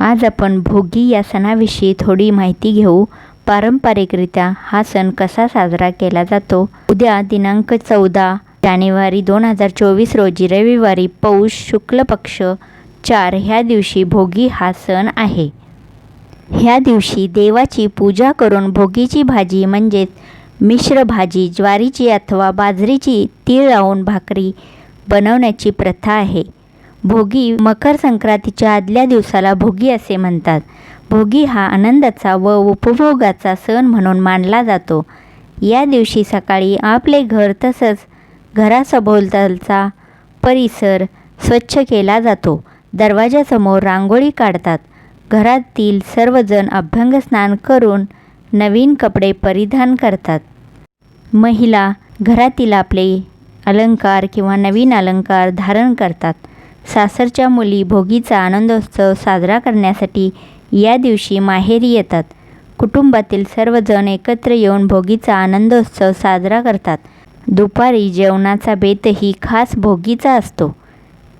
आज आपण भोगी या सणाविषयी थोडी माहिती घेऊ. पारंपरिकरित्या हा सण कसा साजरा केला जातो? उद्या दिनांक चौदा जानेवारी दोन हजार चोवीस रोजी रविवारी पौष शुक्ल पक्ष चार ह्या दिवशी भोगी हा सण आहे. ह्या दिवशी देवाची पूजा करून भोगीची भाजी म्हणजेच मिश्र भाजी ज्वारीची अथवा बाजरीची तीळ लावून भाकरी बनवण्याची प्रथा आहे. भोगी मकर संक्रांतीच्या आदल्या दिवसाला भोगी असे म्हणतात. भोगी हा आनंदाचा व उपभोगाचा सण म्हणून मानला जातो. या दिवशी सकाळी आपले घर तसंच घरासभोवतालचा परिसर स्वच्छ केला जातो. दरवाजासमोर रांगोळी काढतात. घरातील सर्वजण अभ्यंग स्नान करून नवीन कपडे परिधान करतात. महिला घरातील आपले अलंकार किंवा नवीन अलंकार धारण करतात. सासरच्या मुली भोगीचा आनंदोत्सव साजरा करण्यासाठी या दिवशी माहेरी येतात. कुटुंबातील सर्वजण एकत्र येऊन भोगीचा आनंदोत्सव साजरा करतात. दुपारी जेवणाचा बेतही खास भोगीचा असतो.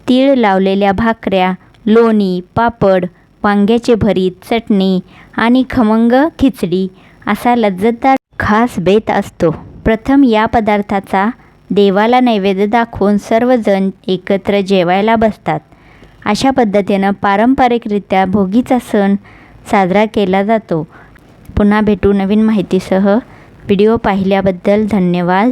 तीळ लावलेल्या भाकऱ्या लोणी पापड वांग्याचे भरीत चटणी आणि खमंग खिचडी असा लज्जतदार खास बेत असतो. प्रथम या पदार्थाचा देवाला नैवेद्य दाखवून सर्वजण एकत्र जेवायला बसतात. अशा पद्धतीनं पारंपरिकरित्या भोगीचा सण साजरा केला जातो. पुन्हा भेटू नवीन माहितीसह. व्हिडिओ पाहिल्याबद्दल धन्यवाद.